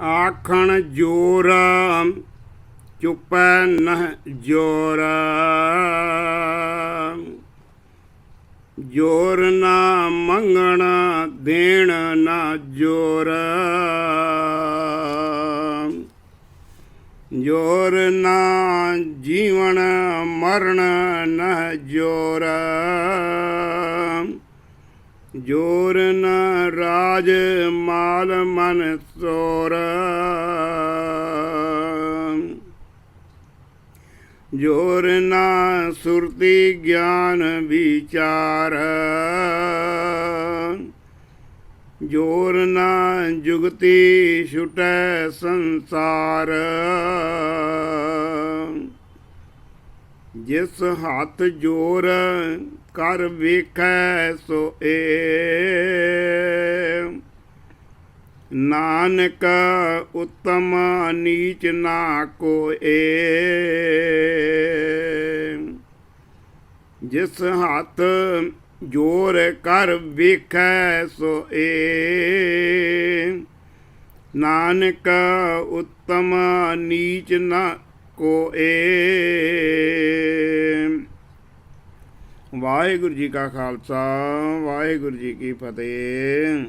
ਆਖਣ ਜੋਰ, ਚੁੱਪੈ ਨਹ ਜੋਰ। ਜੋਰ ਨਾ ਮੰਗਣ, ਦੇਣ ਨਾ ਜੋਰ। ਜੋਰ ਨਾ ਜੀਵਨ ਮਰਨ ਨਾ ਜੋਰ। ਜੋਰ ਨ ਰਾਜ ਮਾਲ ਮਨ ਸੋਰ। ਜੋਰ ਨਾ ਸੁਰਤੀ ਗਿਆਨ ਵਿਚਾਰ। ਜੋਰ ਨਾ ਜੁਗਤੀ ਛੁਟੈ ਸੰਸਾਰ। ਜਿਸ ਹੱਥ ਜੋਰ ਕਰ ਵੇਖੈ ਸੋ ਏ। ਨਾਨਕ ਉਤਮ ਨੀਚ ਨਾ ਕੋਏ। ਜਿਸ ਹੱਥ ਜੋਰ ਕਰ ਵਿਖੈ ਸੋ ਏ ਨਾਨਕ ਉਤਮ ਨੀਚ ਨਾ ਕੋਏ। ਵਾਹਿਗੁਰੂ ਜੀ ਕਾ ਖਾਲਸਾ, ਵਾਹਿਗੁਰੂ ਜੀ ਕੀ ਫਤਿਹ।